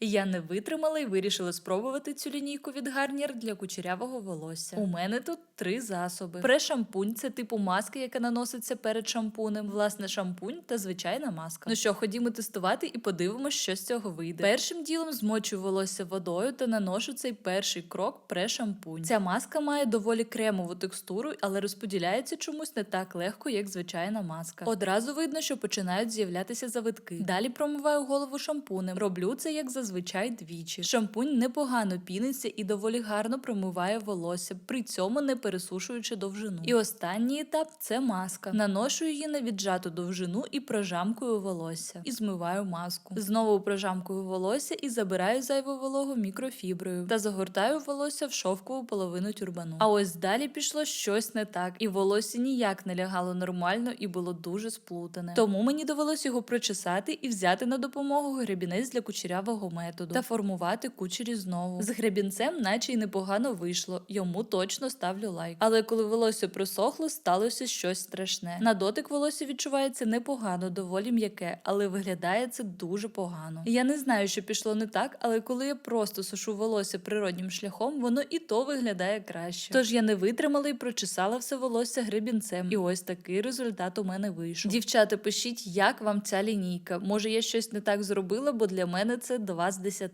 Я не витримала і вирішила спробувати цю лінійку від Гарнір для кучерявого волосся. У мене тут три засоби: пре-шампунь це типу маски, яка наноситься перед шампунем, власне, шампунь та звичайна маска. Ну що, ходімо тестувати і подивимось, що з цього вийде. Першим ділом змочую волосся водою та наношу цей перший крок пре-шампунь. Ця маска має доволі кремову текстуру, але розподіляється чомусь не так легко, як звичайна маска. Одразу видно, що починають з'являтися завитки. Далі промиваю голову шампунем. Роблю це як зазвичай двічі. Шампунь непогано піниться і доволі гарно промиває волосся, при цьому не пересушуючи довжину. І останній етап це маска. Наношу її на віджату довжину і прожамкую волосся. І змиваю маску. Знову прожамкую волосся і забираю зайву вологу мікрофіброю та загортаю волосся в шовкову половину тюрбану. А ось далі пішло щось не так, і волосся ніяк не лягало нормально і було дуже сплутане. Тому мені довелось його прочесати і взяти на допомогу гребінець для кучерявого методу та формувати кучері знову. З гребінцем, наче й непогано вийшло. Йому точно ставлю лайк. Але коли волосся просохло, сталося щось страшне. На дотик волосся відчувається непогано, доволі м'яке, але виглядає це дуже погано. Я не знаю, що пішло не так, але коли я просто сушу волосся природнім шляхом, воно і то виглядає краще. Тож я не витримала і прочесала все волосся гребінцем. І ось такий результат у мене вийшов. Дівчата, пишіть, як вам ця лінійка. Може, я щось не так зробила, бо для мене це 2 з 10.